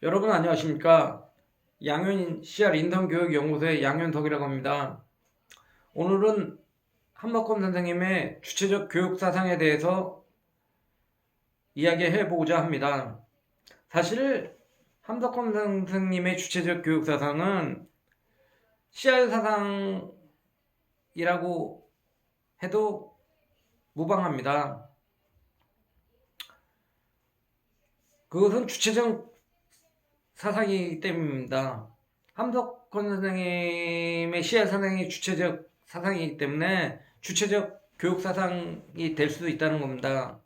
여러분 안녕하십니까? 양현 CR 인턴교육연구소의 양현덕이라고 합니다. 오늘은 한박권 선생님의 주체적 교육 사상에 대해서 이야기해 보고자 합니다. 사실 한박권 선생님의 주체적 교육 사상은 CR 사상이라고 해도 무방합니다. 그것은 주체적 사상이기 때문입니다. 함석권 선생님의 시야 사상이 주체적 사상이기 때문에 주체적 교육 사상이 될 수도 있다는 겁니다.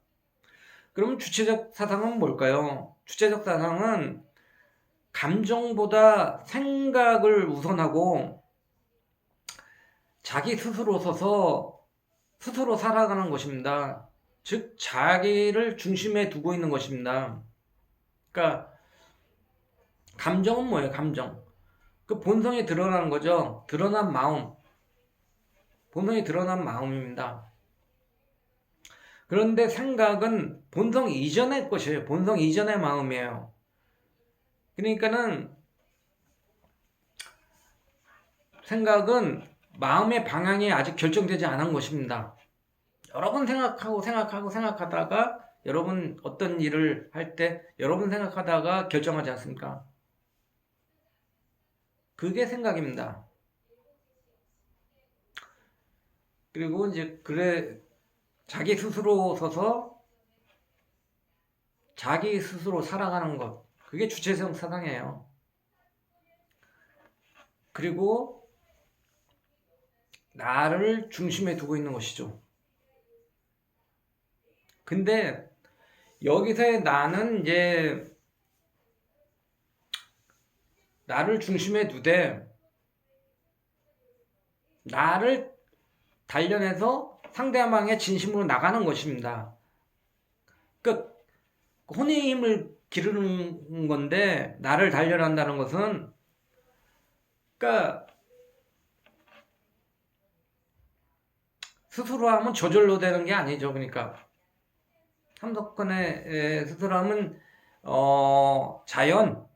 그럼 주체적 사상은 뭘까요? 주체적 사상은 감정보다 생각을 우선하고 자기 스스로 서서 스스로 살아가는 것입니다. 즉, 자기를 중심에 두고 있는 것입니다. 그러니까 감정은 뭐예요? 감정. 그 본성이 드러나는 거죠. 드러난 마음. 본성이 드러난 마음입니다. 그런데 생각은 본성 이전의 것이에요. 본성 이전의 마음이에요. 그러니까는 생각은 마음의 방향이 아직 결정되지 않은 것입니다. 여러 번 생각하고 생각하고 생각하다가 여러분 어떤 일을 할 때 여러분 생각하다가 결정하지 않습니까? 그게 생각입니다. 그리고 이제 그래 자기 스스로 서서 자기 스스로 살아가는 것 그게 주체성 사상이에요. 그리고 나를 중심에 두고 있는 것이죠. 근데 여기서의 나는 이제 나를 중심에 두되 나를 단련해서 상대방의 진심으로 나가는 것입니다. 그 혼의 힘을 기르는 건데 나를 단련한다는 것은 그러니까 스스로 하면 저절로 되는 게 아니죠. 그러니까 삼덕권의 스스로 하면 어, 자연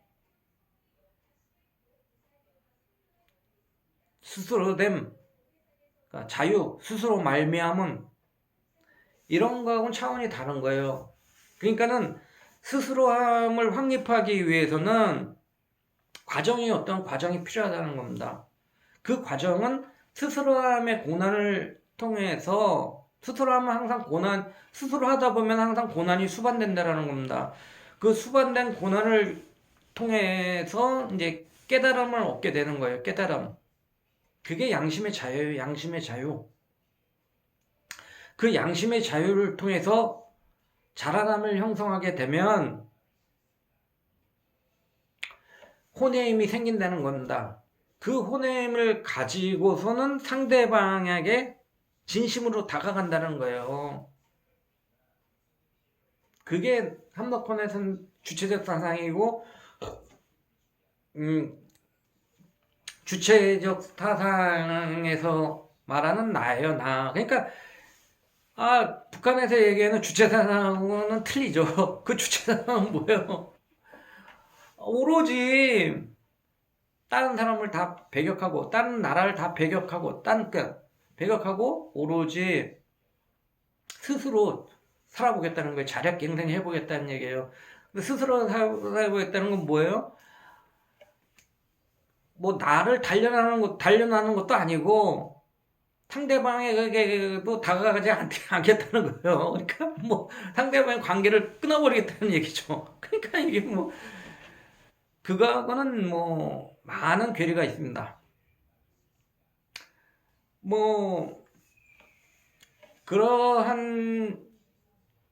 스스로 됨 그러니까 자유 스스로 말미암은 이런 거하고는 차원이 다른 거예요. 그러니까는 스스로함을 확립하기 위해서는 과정이 어떤 과정이 필요하다는 겁니다. 그 과정은 스스로함의 고난을 통해서 스스로하면 항상 고난 스스로 하다 보면 항상 고난이 수반된다라는 겁니다. 그 수반된 고난을 통해서 이제 깨달음을 얻게 되는 거예요. 깨달음. 그게 양심의 자유예요. 양심의 자유. 그 양심의 자유를 통해서 자라남을 형성하게 되면 혼의 힘이 생긴다는 겁니다. 그 혼의 힘을 가지고서는 상대방에게 진심으로 다가간다는 거예요. 그게 한덕권에서는 주체적 사상이고, 음, 주체적 사상에서 말하는 나예요, 나. 그러니까, 아, 북한에서 얘기하는 주체 사상은 틀리죠. 그 주체 사상은 뭐예요? 오로지 다른 사람을 다 배격하고, 다른 나라를 다 배격하고, 딴, 그, 배격하고, 오로지 스스로 살아보겠다는 거예요. 자력 갱생 해보겠다는 얘기예요. 스스로 살아보겠다는 건 뭐예요? 뭐 나를 단련하는 것 단련하는 것도 아니고 상대방에게도 다가가지 않, 않겠다는 거예요. 그러니까 뭐 상대방의 관계를 끊어버리겠다는 얘기죠. 그러니까 이게 뭐 그거하고는 뭐 많은 괴리가 있습니다. 뭐 그러한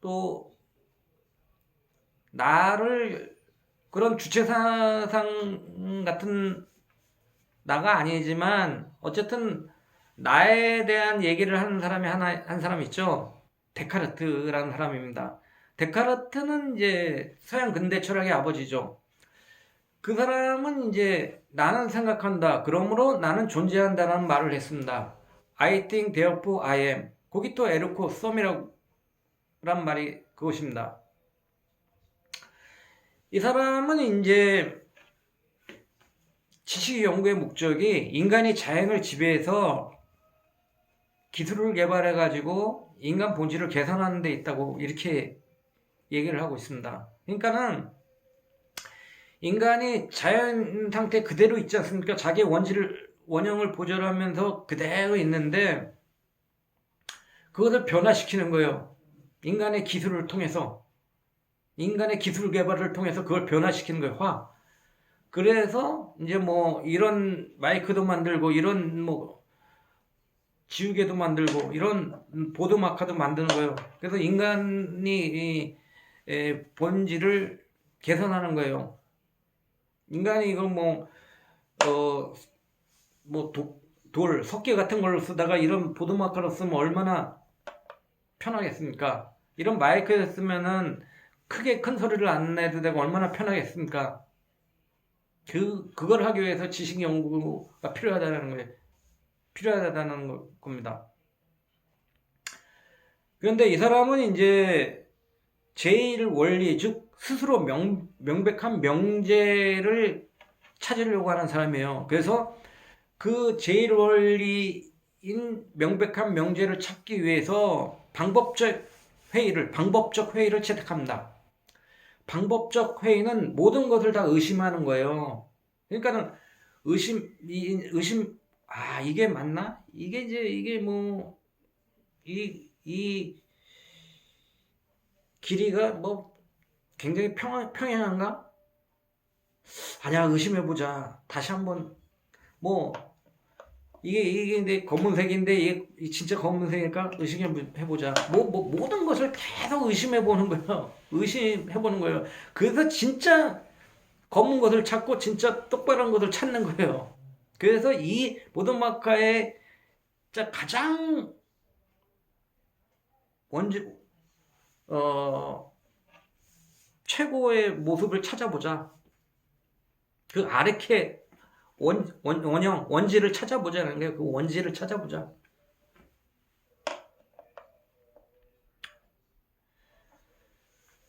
또 나를 그런 주체사상 같은 나가 아니지만 어쨌든 나에 대한 얘기를 하는 사람이 하나 한 사람 있죠. 데카르트라는 사람입니다. 데카르트는 이제 서양 근대 철학의 아버지죠. 그 사람은 이제 나는 생각한다. 그러므로 나는 존재한다라는 말을 했습니다. I think therefore I am. 거기 또 에르코 썸이라고 란 말이 그것입니다. 이 사람은 이제 지식 연구의 목적이 인간이 자연을 지배해서 기술을 개발해 가지고 인간 본질을 개선하는 데 있다고 이렇게 얘기를 하고 있습니다. 그러니까는 인간이 자연 상태 그대로 있지 않습니까? 자기 원질을 원형을 보존하면서 그대로 있는데 그것을 변화시키는 거예요. 인간의 기술을 통해서 인간의 기술 개발을 통해서 그걸 변화시키는 거예요. 화. 그래서 이제 뭐 이런 마이크도 만들고 이런 뭐 지우개도 만들고 이런 보드 마카도 만드는 거예요. 그래서 인간이 본질을 개선하는 거예요. 인간이 이걸 뭐, 어, 뭐, 도, 돌, 석계 같은 걸 쓰다가 이런 보드 마카로 쓰면 얼마나 편하겠습니까? 이런 마이크에 쓰면은 크게 큰 소리를 안 내도 되고 얼마나 편하겠습니까? 그, 그걸 하기 위해서 지식 연구가 필요하다는 거예요. 필요하다는 거- 겁니다. 그런데 이 사람은 이제 제일 원리, 즉, 스스로 명, 명백한 명제를 찾으려고 하는 사람이에요. 그래서 그 제일 원리인 명백한 명제를 찾기 위해서 방법적 회의를, 방법적 회의를 채택합니다. 방법적 회의는 모든 것을 다 의심하는 거예요. 그러니까는 의심, 이- 의심, 아, 이게 맞나? 이게 이제, 이게 뭐, 이, 이 길이가 뭐 굉장히 평, 평행한가? 아니야, 의심해보자. 다시 한번, 뭐, 이게, 이게 이제 검은색인데, 이게 이 진짜 검은색일까? 의심해보자. 뭐, 뭐, 모든 것을 계속 의심해 보는 거예요. 의심해 보는 거예요. 그래서 진짜 검은 것을 찾고, 진짜 똑바른 것을 찾는 거예요. 그래서 이 보드마카의 진짜 가장 원지, 어, 최고의 모습을 찾아보자. 그 아르케 원, 원, 원형, 원지를 찾아보자는 거예요. 그 원지를 찾아보자.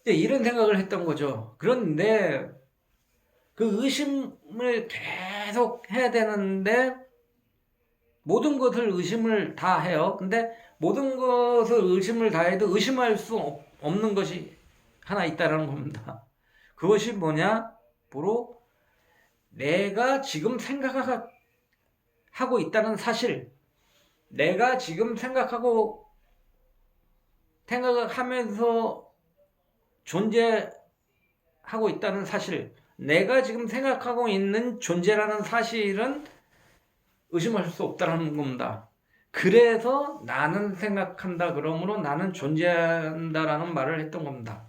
이런 생각을 했던 거죠. 그런데 그 의심을 계속 해야 되는데 모든 것을 의심을 다 해요. 근데 모든 것을 의심을 다 해도 의심할 수 없- 없는 것이 하나 있다라는 겁니다. 그것이 뭐냐? 바로 내가 지금 생각하고 있다는 사실, 내가 지금 생각하고 생각하면서 존재하고 있다는 사실, 내가 지금 생각하고 있는 존재라는 사실은 의심할 수 없다는 겁니다. 그래서 나는 생각한다. 그러므로 나는 존재한다라는 말을 했던 겁니다.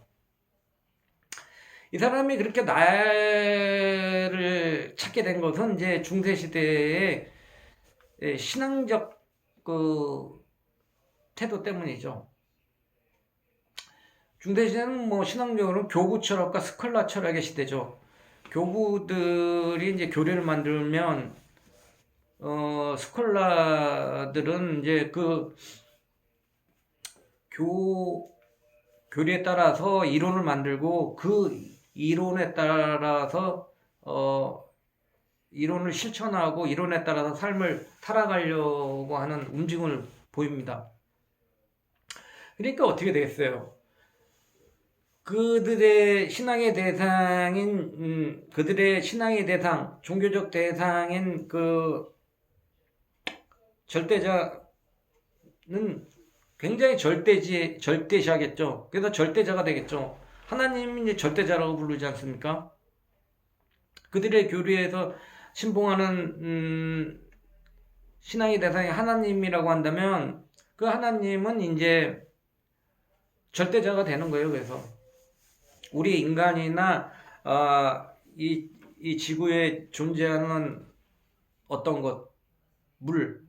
이 사람이 그렇게 나를 찾게 된 것은 이제 중세 시대의 신앙적 그 태도 때문이죠. 중세 시대는 뭐 신앙적으로 교구 철학과 스콜라 철학의 시대죠. 교구들이 이제 교리를 만들면 어 스콜라들은 이제 그 교 교리에 따라서 이론을 만들고 그 이론에 따라서 어 이론을 실천하고 이론에 따라서 삶을 살아가려고 하는 움직임을 보입니다. 그러니까 어떻게 되겠어요? 그들의 신앙의 대상인 음, 그들의 신앙의 대상, 종교적 대상인 그 절대자는 굉장히 절대지 절대시하겠죠. 그래서 절대자가 되겠죠. 하나님이 이제 절대자라고 부르지 않습니까? 그들의 교리에서 신봉하는 음, 신앙의 대상이 하나님이라고 한다면 그 하나님은 이제 절대자가 되는 거예요. 그래서 우리 인간이나 아, 이, 이 지구에 존재하는 어떤 것, 물,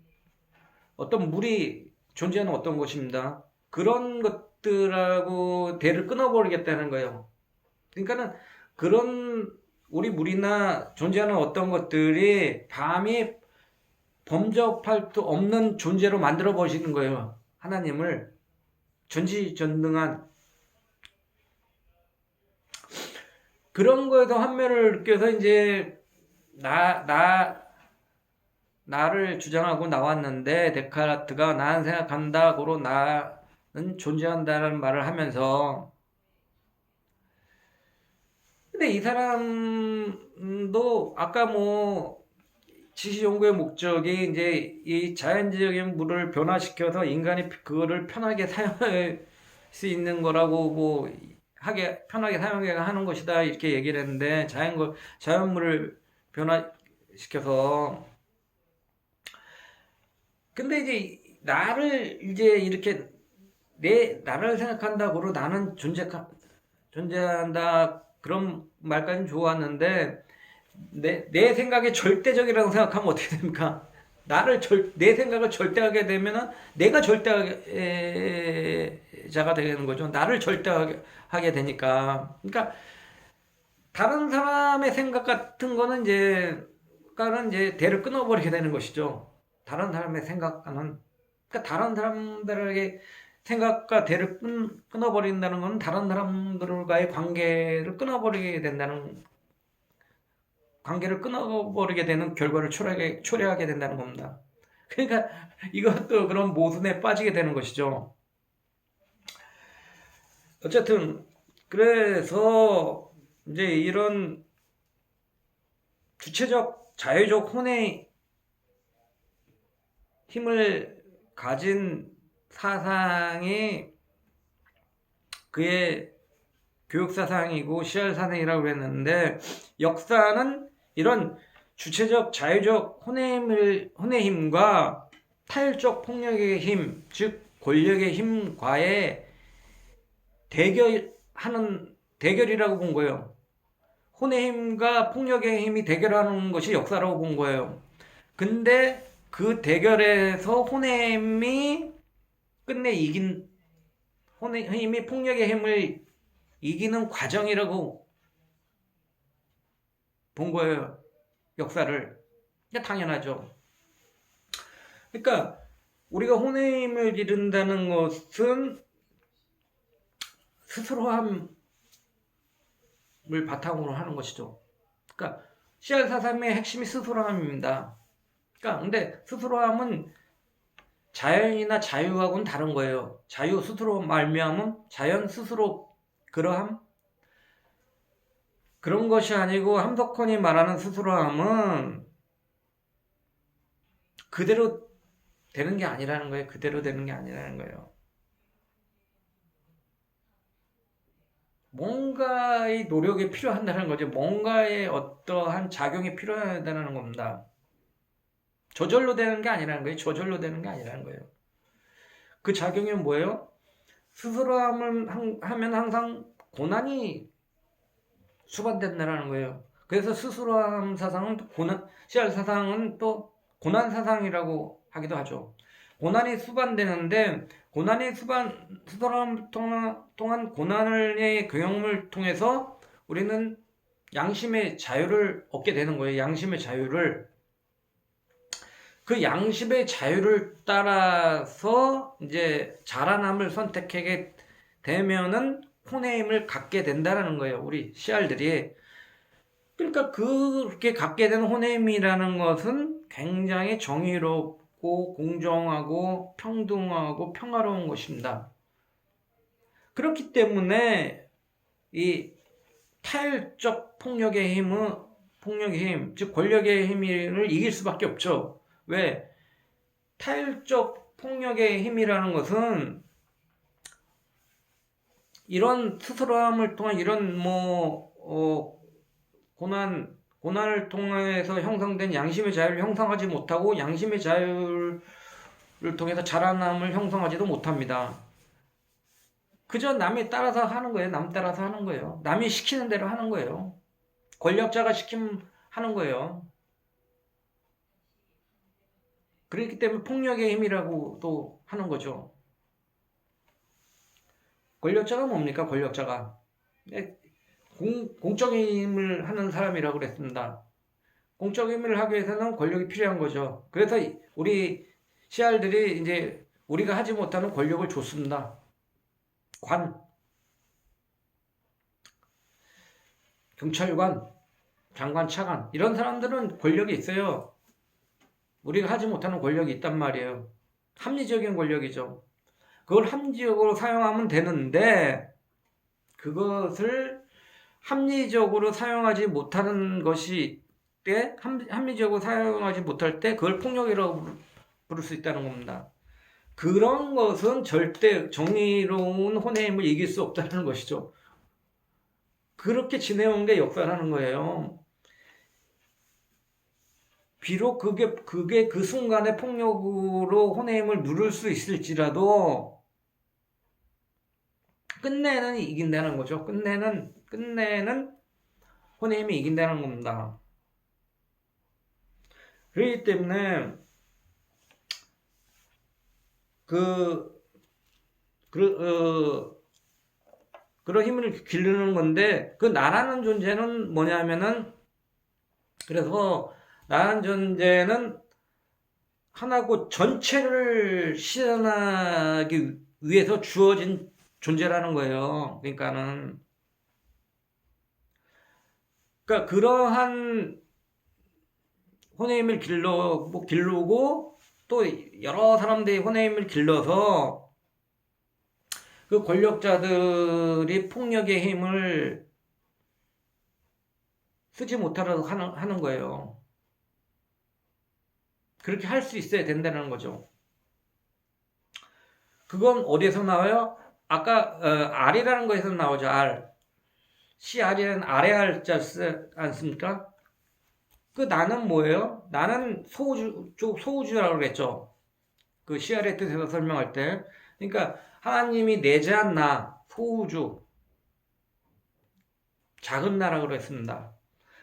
어떤 물이 존재하는 어떤 것입니다. 그런 것들하고 대를 끊어버리겠다는 거예요. 그러니까는 그런 우리 물이나 존재하는 어떤 것들이 감히 범접할 수 없는 존재로 만들어 버리시는 거예요. 하나님을 전지전능한 그런 거에서 환멸을 느껴서 이제 나, 나, 나를 주장하고 나왔는데 데카르트가 나는 생각한다, 고로 나는 존재한다는 말을 하면서 근데 이 사람도 아까 뭐 지시 연구의 목적이 이제 이 자연적인 물을 변화시켜서 인간이 그거를 편하게 사용할 수 있는 거라고 뭐 하게 편하게 사용하게 하는 것이다 이렇게 얘기를 했는데 자연 자연물을 변화시켜서. 근데 이제 나를 이제 이렇게 내 나를 생각한다고로 나는 존재 존재한다 그런 말까지는 좋았는데 내, 내 생각이 절대적이라고 생각하면 어떻게 됩니까? 나를 절, 내 생각을 절대하게 되면은 내가 절대자가 되는 거죠. 나를 절대하게 되니까. 그러니까 다른 사람의 생각 같은 거는 이제 가는 이제 대를 끊어버리게 되는 것이죠. 다른 사람의 생각과는 그러니까 다른 사람들에게 생각과 대를 끊, 끊어버린다는 건 다른 사람들과의 관계를 끊어버리게 된다는 관계를 끊어버리게 되는 결과를 초래하게, 초래하게 된다는 겁니다. 그러니까 이것도 그런 모순에 빠지게 되는 것이죠. 어쨌든 그래서 이제 이런 주체적 자유적 혼의 힘을 가진 사상이 그의 교육 사상이고 시할 사상이라고 했는데 역사는 이런 주체적 자유적 혼의 힘과 타율적 폭력의 힘, 즉 권력의 힘과의 대결하는 대결이라고 본 거예요. 혼의 힘과 폭력의 힘이 대결하는 것이 역사라고 본 거예요. 근데 그 대결에서 혼의 힘이 끝내 이긴 혼의 힘이 폭력의 힘을 이기는 과정이라고 본 거예요. 역사를. 당연하죠. 그러니까 우리가 혼의 힘을 잃는다는 것은 스스로함을 바탕으로 하는 것이죠. 그러니까 CR 사삼의 핵심이 스스로함입니다. 그러니까 근데 스스로함은 자연이나 자유하고는 다른 거예요. 자유 스스로 말미암은 자연 스스로 그러함 그런 것이 아니고 함덕헌이 말하는 스스로함은 그대로 되는 게 아니라는 거예요. 그대로 되는 게 아니라는 거예요. 뭔가의 노력이 필요한다는 거죠. 뭔가의 어떠한 작용이 필요하다는 겁니다. 저절로 되는 게 아니라는 거예요. 저절로 되는 게 아니라는 거예요. 그 작용이 뭐예요? 스스로 하면, 하면 항상 고난이 수반된다는 거예요. 그래서 스스로함 사상은 고난, CR 사상은 또 고난 사상이라고 하기도 하죠. 고난이 수반되는데 고난이 수반 스스로함 동안 고난의 경험을 통해서 우리는 양심의 자유를 얻게 되는 거예요. 양심의 자유를 그 양심의 자유를 따라서 이제 자라남을 선택하게 되면은 혼의 힘을 갖게 된다는 거예요. 우리 씨알들이. 그러니까 그렇게 갖게 된 혼의 힘이라는 것은 굉장히 정의롭고 공정하고 평등하고 평화로운 것입니다. 그렇기 때문에 이 타율적 폭력의 힘은 폭력의 힘, 즉 권력의 힘을 이길 수밖에 없죠. 왜? 타율적 폭력의 힘이라는 것은 이런 스스로함을 통한 이런 뭐 어, 고난 고난을 통해서 형성된 양심의 자유를 형성하지 못하고 양심의 자유를 통해서 자라남을 형성하지도 못합니다. 그저 남이 따라서 하는 거예요. 남 따라서 하는 거예요. 남이 시키는 대로 하는 거예요. 권력자가 시킴 하는 거예요. 그렇기 때문에 폭력의 힘이라고 또 하는 거죠. 권력자가 뭡니까? 권력자가. 네, 공, 공적인 힘을 하는 사람이라고 그랬습니다. 공적인 힘을 하기 위해서는 권력이 필요한 거죠. 그래서 우리 시알들이 이제 우리가 하지 못하는 권력을 줬습니다. 관. 경찰관, 장관, 차관 이런 사람들은 권력이 있어요. 우리가 하지 못하는 권력이 있단 말이에요. 합리적인 권력이죠. 그걸 합리적으로 사용하면 되는데 그것을 합리적으로 사용하지 못하는 것이 때 합- 합리적으로 사용하지 못할 때 그걸 폭력이라고 부를- 수 있다는 겁니다. 그런 것은 절대 정의로운 혼의 힘을 이길 수 없다는 것이죠. 그렇게 지내온 게 역사라는 거예요. 비록 그게 그게 그 순간에 폭력으로 혼의 힘을 누를 수 있을지라도 끝내는 이긴다는 거죠. 끝내는 끝내는 혼의 힘이 이긴다는 겁니다. 그렇기 때문에 그, 그, 어, 그런 힘을 기르는 건데, 그 나라는 존재는 뭐냐면은, 그래서 나라는 존재는 하나고 전체를 실현하기 위해서 주어진 존재라는 거예요. 그러니까는, 그러니까 그러한 혼의 힘을 길러, 뭐 기르고, 또 여러 사람들이 혼의 힘을 길러서 그 권력자들이 폭력의 힘을 쓰지 못하도록 하는, 하는 거예요. 그렇게 할 수 있어야 된다는 거죠. 그건 어디에서 나와요? 아까 어, R이라는 거에서 나오죠. R. CR이라는 아래 R자 쓰 않습니까? 그 나는 뭐예요? 나는 소우주, 쪽 소우주라고 그랬죠. 그 CR의 뜻에서 설명할 때. 그러니까 하나님이 내재한 나, 소우주, 작은 나라고 그랬습니다.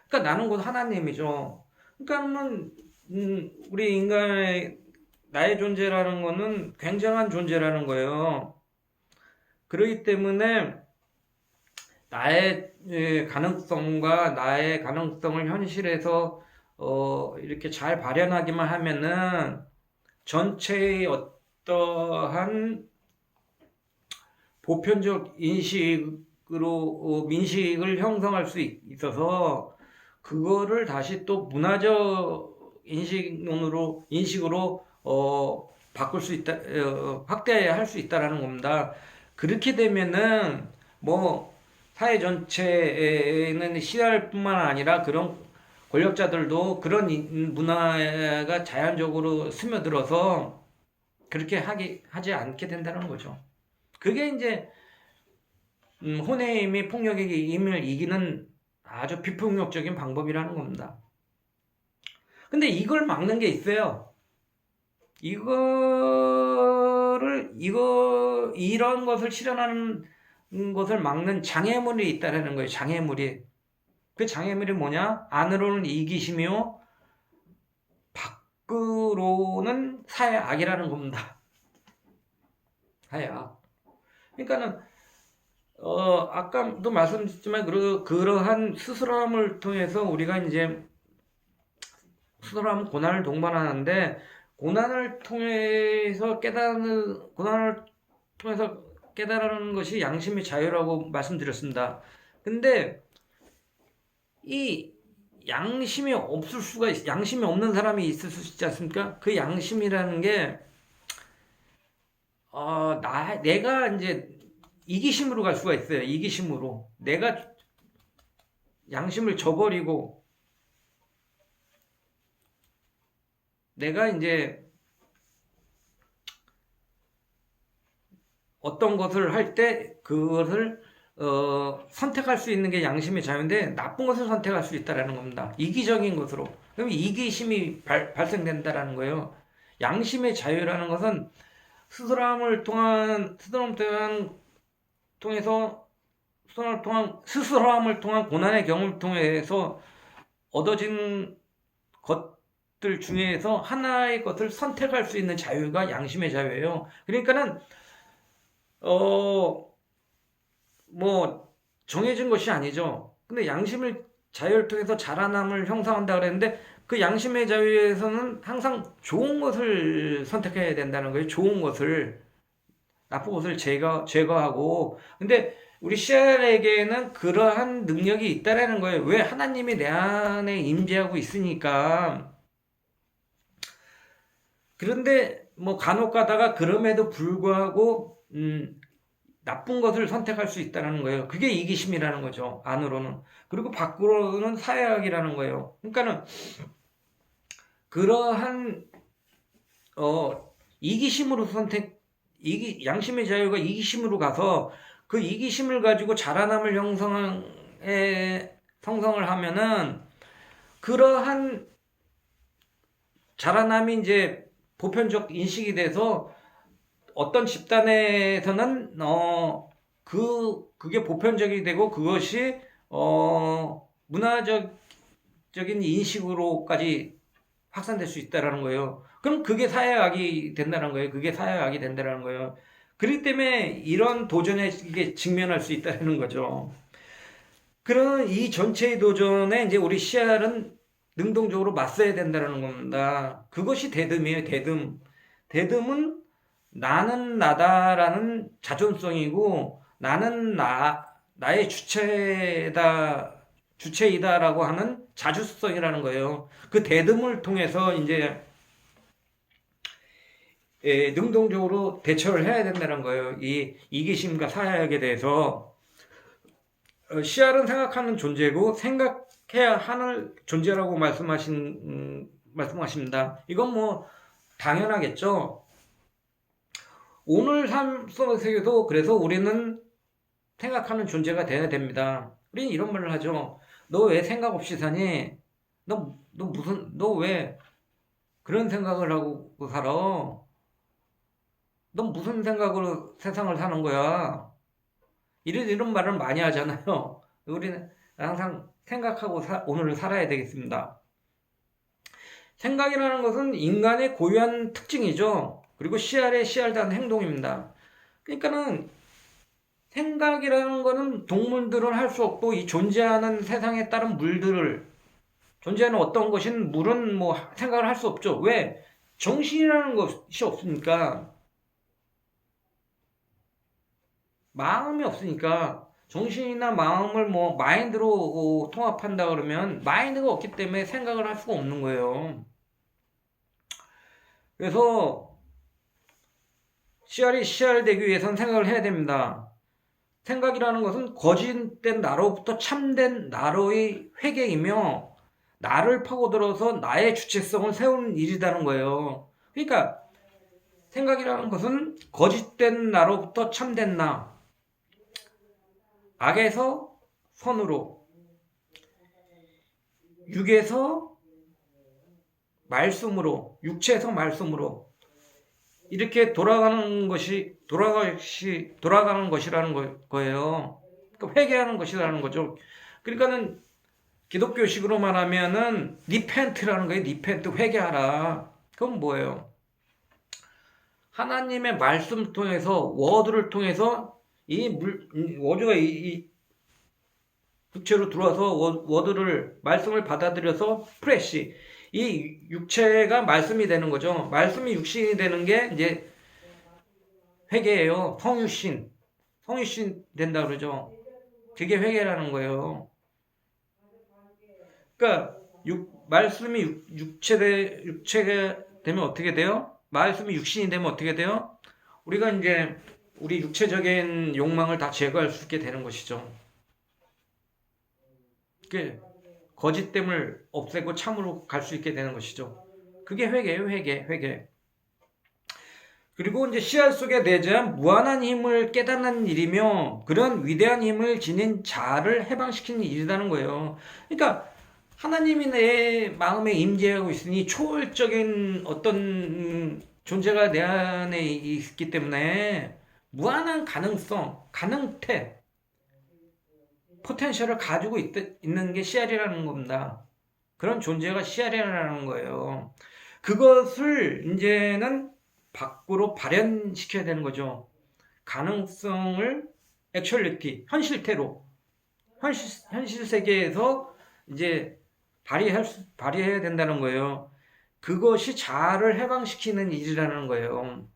그러니까 나는 곧 하나님이죠. 그러니까는 음, 우리 인간의 나의 존재라는 거는 굉장한 존재라는 거예요. 그렇기 때문에 나의 예, 가능성과 나의 가능성을 현실에서 어, 이렇게 잘 발현하기만 하면은 전체의 어떠한 보편적 인식으로 어, 민식을 형성할 수 있- 있어서 그거를 다시 또 문화적 인식론으로 인식으로 어, 바꿀 수 있다 어, 확대할 수 있다라는 겁니다. 그렇게 되면은 뭐 사회 전체에는 시달뿐만 아니라 그런 권력자들도 그런 인- 문화가 자연적으로 스며들어서 그렇게 하기 하지 않게 된다는 거죠. 그게 이제 음, 혼의 힘이 폭력의 힘을 이기는 아주 비폭력적인 방법이라는 겁니다. 근데 이걸 막는 게 있어요. 이거를 이거 이런 것을 실현하는 것을 막는 장애물이 있다라는 거예요. 장애물이. 그 장애물이 뭐냐? 안으로는 이기심이요. 밖으로는 사회 악이라는 겁니다. 사회 악. 그러니까는 어 아까도 말씀드렸지만 그러, 그러한 스스럼을 통해서 우리가 이제 스스럼 고난을 동반하는데 고난을 통해서 깨닫는 고난을 통해서 깨달은 것이 양심의 자유라고 말씀드렸습니다. 근데 이 양심이 없을 수가 있, 양심이 없는 사람이 있을 수 있지 않습니까? 그 양심이라는 게 어, 나 내가 이제 이기심으로 갈 수가 있어요. 이기심으로 내가 양심을 저버리고 내가 이제 어떤 것을 할 때 그것을 어, 선택할 수 있는 게 양심의 자유인데 나쁜 것을 선택할 수 있다라는 겁니다. 이기적인 것으로. 그럼 이기심이 발, 발생된다라는 거예요. 양심의 자유라는 것은 스스럼을 통한 스스럼 통한 통해서 스스럼을 통한 스스럼을 통한 고난의 경험을 통해서 얻어진 것 들 중에서 하나의 것을 선택할 수 있는 자유가 양심의 자유예요. 그러니까는 어, 뭐, 정해진 것이 아니죠. 근데 양심을 자유를 통해서 자라남을 형성한다 그랬는데, 그 양심의 자유에서는 항상 좋은 것을 선택해야 된다는 거예요. 좋은 것을. 나쁜 것을 제거, 제거하고. 근데 우리 CR에게는 그러한 능력이 있다라는 거예요. 왜 하나님이 내 안에 임재하고 있으니까. 그런데 뭐 간혹 가다가 그럼에도 불구하고 음, 나쁜 것을 선택할 수 있다는 거예요. 그게 이기심이라는 거죠. 안으로는. 그리고 밖으로는 사회학이라는 거예요. 그러니까는 그러한 어 이기심으로 선택 이기 양심의 자유가 이기심으로 가서 그 이기심을 가지고 자라남을 형성에 형성을 하면은 그러한 자라남이 이제 보편적 인식이 돼서 어떤 집단에서는 어 그 그게 보편적이 되고 그것이 어 문화적인 인식으로까지 확산될 수 있다라는 거예요. 그럼 그게 사회학이 된다는 거예요. 그게 사회학이 된다는 거예요. 그렇기 때문에 이런 도전에 이게 직면할 수 있다는 거죠. 그런 이 전체의 도전에 이제 우리 CR은 능동적으로 맞서야 된다는 겁니다. 그것이 대듬이에요, 대듬. 대듬은 나는 나다라는 자존성이고 나는 나, 나의 주체다, 주체이다라고 하는 자주성이라는 거예요. 그 대듬을 통해서 이제 예, 능동적으로 대처를 해야 된다는 거예요. 이 이기심과 사회학에 대해서 어, CR은 생각하는 존재고 생각 해야 하는 존재라고 말씀하신 음, 말씀하십니다. 이건 뭐 당연하겠죠. 오늘 삶 속에서도 그래서 우리는 생각하는 존재가 돼야 됩니다. 우리는 이런 말을 하죠. 너 왜 생각 없이 사니? 너, 너 무슨, 너 왜 그런 생각을 하고 살아? 넌 무슨 생각으로 세상을 사는 거야? 이런, 이런 말을 많이 하잖아요. 우리는 항상 생각하고 사- 오늘을 살아야 되겠습니다. 생각이라는 것은 인간의 고유한 특징이죠. 그리고 CR에 CR다는 행동입니다. 그러니까는 생각이라는 거는 동물들은 할 수 없고 이 존재하는 세상에 따른 물들을 존재하는 어떤 것인 물은 뭐 생각을 할 수 없죠. 왜? 정신이라는 것이 없으니까 마음이 없으니까 정신이나 마음을 뭐 마인드로 어, 통합한다 그러면 마인드가 없기 때문에 생각을 할 수가 없는 거예요. 그래서 CR이 CR 되기 위해서는 생각을 해야 됩니다. 생각이라는 것은 거짓된 나로부터 참된 나로의 회개이며 나를 파고들어서 나의 주체성을 세우는 일이라는 거예요. 그러니까 생각이라는 것은 거짓된 나로부터 참된 나, 악에서 선으로, 육에서 말씀으로, 육체에서 말씀으로 이렇게 돌아가는 것이 돌아가시 돌아가는 것이라는 거, 거예요. 그러니까 회개하는 것이라는 거죠. 그러니까는 기독교식으로 말하면은 리펜트라는 거예요. 리펜트 회개하라. 그건 뭐예요? 하나님의 말씀 통해서 워드를 통해서 이 물, 이 워드가 이, 이 육체로 들어와서 워- 워드를 말씀을 받아들여서 프레시 이 육체가 말씀이 되는 거죠. 말씀이 육신이 되는 게 이제 회개예요. 성육신. 성육신 된다 그러죠. 그게 회개라는 거예요. 그러니까 육, 말씀이 육, 육체 되, 육체가 되면 어떻게 돼요? 말씀이 육신이 되면 어떻게 돼요? 우리가 이제 우리 육체적인 욕망을 다 제거할 수 있게 되는 것이죠. 그게 거짓됨을 없애고 참으로 갈 수 있게 되는 것이죠. 그게 회개예요, 회개, 회개. 그리고 이제 씨알 속에 내재한 무한한 힘을 깨닫는 일이며 그런 위대한 힘을 지닌 자를 해방시키는 일이라는 거예요. 그러니까 하나님이 내 마음에 임재하고 있으니 초월적인 어떤 음, 존재가 내 안에 있기 때문에 무한한 가능성, 가능태, 포텐셜을 가지고 있, 있는 게 CR이라는 겁니다. 그런 존재가 CR이라는 거예요. 그것을 이제는 밖으로 발현시켜야 되는 거죠. 가능성을 액츄얼리티, 현실태로, 현실, 현실 세계에서 이제 발휘할 수, 발휘해야 된다는 거예요. 그것이 자아를 해방시키는 일이라는 거예요.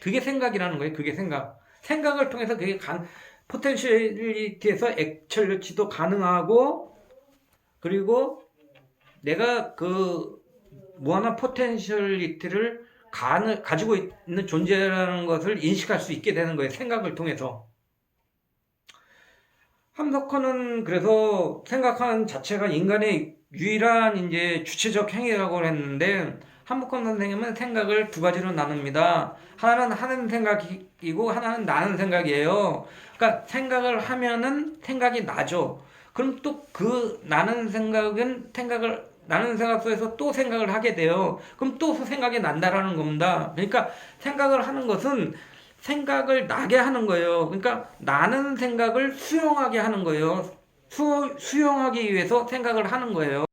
그게 생각이라는 거예요. 그게 생각. 생각을 통해서 그게 간 포텐셜리티에서 액철리티도 가능하고 그리고 내가 그 무한한 포텐셜리티를 가, 가지고 있는 존재라는 것을 인식할 수 있게 되는 거예요. 생각을 통해서. 함석헌은 그래서 생각하는 자체가 인간의 유일한 이제 주체적 행위라고 했는데 함석헌 선생님은 생각을 두 가지로 나눕니다. 하나는 하는 생각이고 하나는 나는 생각이에요. 그러니까 생각을 하면은 생각이 나죠. 그럼 또 그 나는 생각은 생각을 나는 생각 속에서 또 생각을 하게 돼요. 그럼 또 생각이 난다라는 겁니다. 그러니까 생각을 하는 것은 생각을 나게 하는 거예요. 그러니까 나는 생각을 수용하게 하는 거예요. 수, 수용하기 위해서 생각을 하는 거예요.